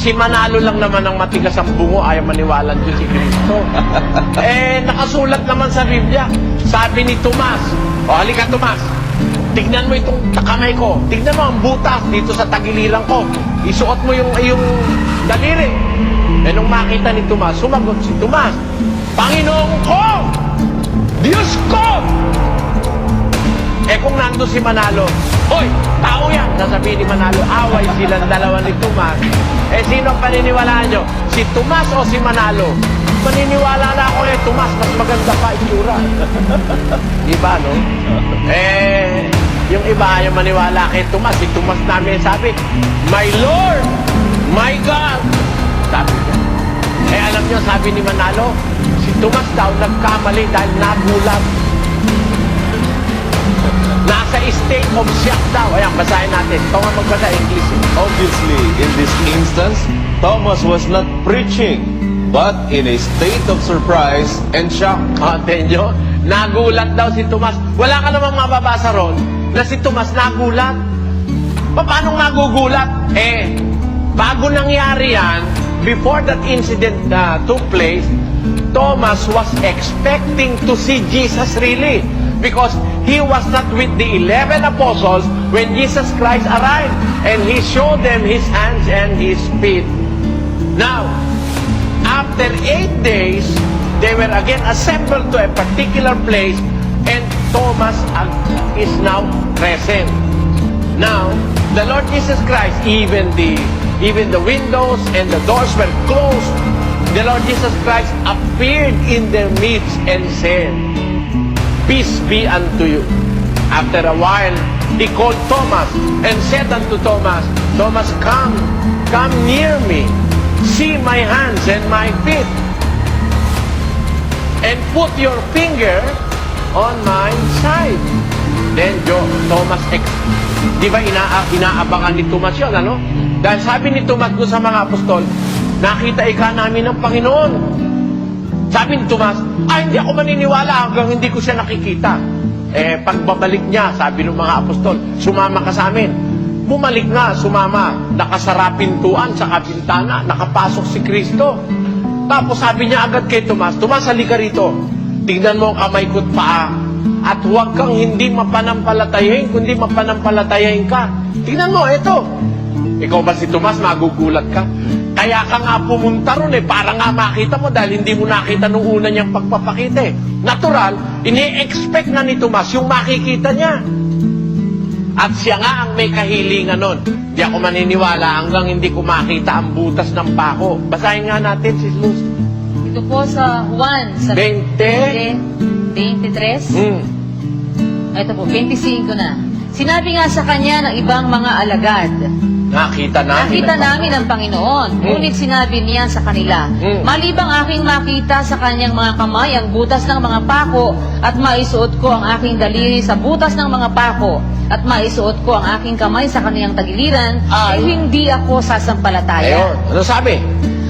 Si Manalo lang naman ang matigas ang bungo, ayaw maniwala Diyos si Kristo. eh, nakasulat naman sa Biblia. Sabi ni Tomas, o halika Tomas, tignan mo itong kamay ko. Tignan mo ang butas dito sa tagiliran ko. Isuot mo yung, yung daliri. Eh, nung makita ni Tomas, sumagot si Tomas, Panginoon ko! Diyos ko! Eh kung nando si Manalo, Hoy, tao yan! Sasabihin ni Manalo, away silang dalawa ni Tomas. Eh sino ang paniniwalaan nyo? Si Tomas o si Manalo? Maniniwala na ako eh, Tomas, mas maganda pa itsura. Di ba, no? Eh, yung iba ayaw maniwala kay Tomas. Si Tomas namin sabi, My Lord! My God! Sabi niya. Eh alam niyo, sabi ni Manalo, si Tomas daw nagkamali dahil nagulat. Nasa state of shock daw. Ayan, basahin natin. Ito nga magbasa English. eh. Obviously, in this instance, Thomas was not preaching, but in a state of surprise and shock. Tingnan nyo? Nagulat daw si Tomas. Wala ka namang mababasa ron na si Tomas nagulat. Pa- Paano magugulat? Eh, bago nangyari yan, before that incident uh, took place, Thomas was expecting to see Jesus really. Because he was not with the 11 apostles when Jesus Christ arrived. And he showed them his hands and his feet. Now, After eight days, they were again assembled to a particular place, and Thomas is now present. Now, the Lord Jesus Christ, even the even the windows and the doors were closed. The Lord Jesus Christ appeared in their midst and said, Peace be unto you. After a while, he called Thomas and said unto Thomas, Thomas, come, come near me. See my hands and my feet. And put your finger on my side. Then Jo, Thomas, di ba ina inaabangan ni Thomas yun, ano? Dahil sabi ni Thomas doon sa mga apostol, nakita ika namin ng Panginoon. Sabi ni Tomas, ay hindi ako maniniwala hanggang hindi ko siya nakikita. Eh, pagbabalik niya, sabi ng mga apostol, sumama ka sa amin. Bumalik nga, sumama. Nakasara pintuan sa kabintana, nakapasok si Kristo. Tapos sabi niya agad kay Tomas, Tomas, halika rito. Tingnan mo ang kamay ko't paa. At huwag kang hindi mapanampalatayahin, kundi mapanampalatayahin ka. Tingnan mo, eto. Ikaw ba si Tomas, magugulat ka? Kaya ka nga pumunta ron eh, para nga makita mo dahil hindi mo nakita nung una niyang pagpapakita eh. Natural, ini-expect na ni Tomas yung makikita niya. At siya nga ang may kahilingan nun. Di ako maniniwala hanggang hindi ko makita ang butas ng pako. Basahin nga natin si Luz. Ito po sa Juan, sa 20. 23. Hmm. Ito po, 25 na. Sinabi nga sa kanya ng ibang mga alagad, Nakita namin. Nakita namin ang Panginoon, Hmm. ngunit sinabi niya sa kanila, Hmm. Malibang aking makita sa kanyang mga kamay ang butas ng mga pako at maisuot ko ang aking daliri sa butas ng mga pako at maisuot ko ang aking kamay sa kanyang tagiliran, Ay. ay hindi ako sasampalataya. Ayun. Ano sabi?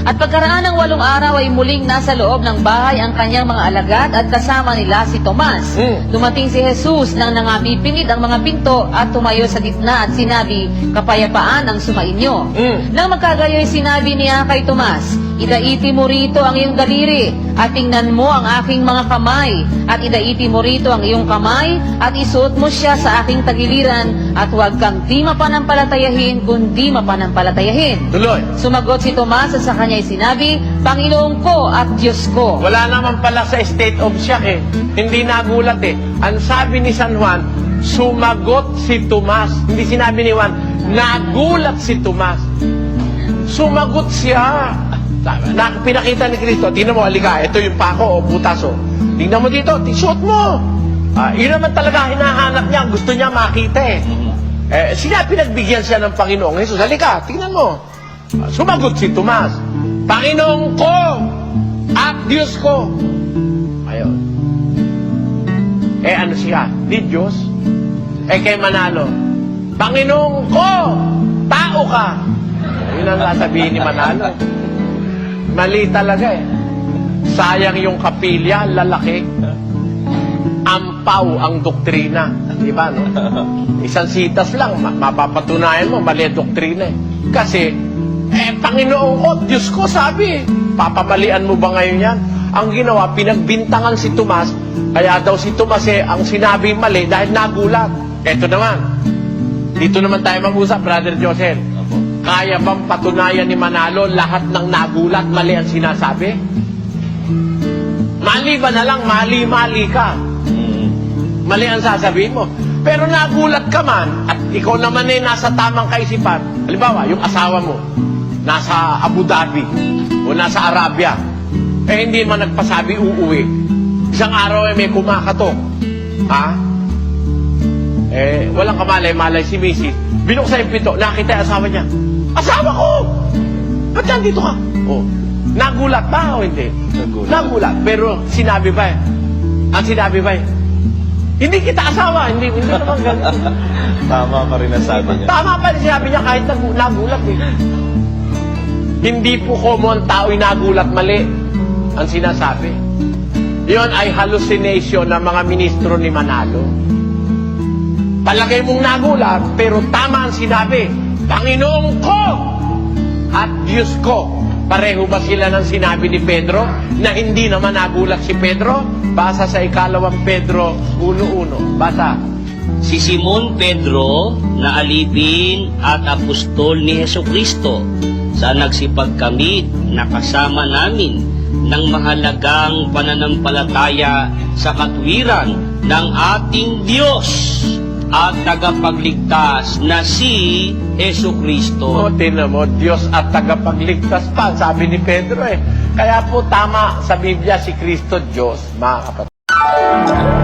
At pagkaraan ng walong araw ay muling nasa loob ng bahay ang kanyang mga alagad at kasama nila si Tomas. Hmm. Dumating si Jesus nang nangapipinit ang mga pinto at tumayo sa gitna at sinabi, kapayapaan ang sumainyo. Hmm. Nang magkagayoy sinabi niya kay Tomas, Idaiti mo rito ang iyong daliri at tingnan mo ang aking mga kamay at idaiti mo rito ang iyong kamay at isuot mo siya sa aking tagiliran at huwag kang di mapanampalatayahin kundi mapanampalatayahin. Tuloy. Sumagot si Tomas at sa kanya'y sinabi, Panginoon ko at Diyos ko. Wala naman pala sa state of shock eh. Hindi nagulat eh. Ang sabi ni San Juan, sumagot si Tomas. Hindi sinabi ni Juan, nagulat si Tomas. Sumagot siya. Na, pinakita ni Kristo, tingnan mo, halika, ito yung pako o butas o. Tingnan mo dito, tisuot mo. Ah, yun naman talaga hinahanap niya, gusto niya makita eh. Eh, sila pinagbigyan siya ng Panginoong Jesus. Halika, tingnan mo. Ah, Sumagot si Tomas, Panginoong ko at Diyos ko. Ayun. Eh ano siya? Di Diyos? Eh kay Manalo, Panginoong ko, tao ka. Yun ang sasabihin ni Manalo. Mali talaga eh. Sayang yung kapilya, lalaki. Ampaw ang doktrina. Di ba, no? Isang sitas lang, ma- mapapatunayan mo, mali ang doktrina eh. Kasi, eh, Panginoong ko, Diyos ko, sabi. Papamalian mo ba ngayon yan? Ang ginawa, pinagbintangan si Tomas, kaya daw si Tomas eh, ang sinabi mali dahil nagulat. Eto naman, dito naman tayo mag-usap, Brother Joseph. Kaya bang patunayan ni Manalo lahat ng nagulat, mali ang sinasabi? Mali ba na lang, mali-mali ka? Mali ang sasabihin mo. Pero nagulat ka man, at ikaw naman eh nasa tamang kaisipan. Halimbawa, yung asawa mo, nasa Abu Dhabi, o nasa Arabia, eh hindi man nagpasabi uuwi. Isang araw eh may kumakatok. Ha? Eh, walang kamalay-malay si Mrs. Binuksan yung pito, nakita yung asawa niya. Asawa ko! Ba't nandito ka? Oh, nagulat ba o hindi? Nagulat. Nagulat. Pero sinabi ba eh? Ang sinabi ba eh? Hindi kita asawa, hindi, hindi naman ganun. Tama pa rin ang sabi niya. Tama pa rin sinabi niya kahit nag nagulat eh. Hindi po common tao nagulat mali ang sinasabi. Yon ay hallucination ng mga ministro ni Manalo. Palagay mong nagulat, pero tama ang sinabi. Panginoong ko at Diyos ko. Pareho ba sila ng sinabi ni Pedro na hindi naman nagulat si Pedro? Basa sa ikalawang Pedro 1.1. Basa. Si Simon Pedro na alipin at apostol ni Heso Kristo sa nagsipagkamit na kasama namin ng mahalagang pananampalataya sa katwiran ng ating Diyos at tagapagligtas na si O, Kristo. tinan mo, Diyos at tagapagligtas pa, sabi ni Pedro eh. Kaya po tama sa Biblia si Kristo Diyos, mga kapatid.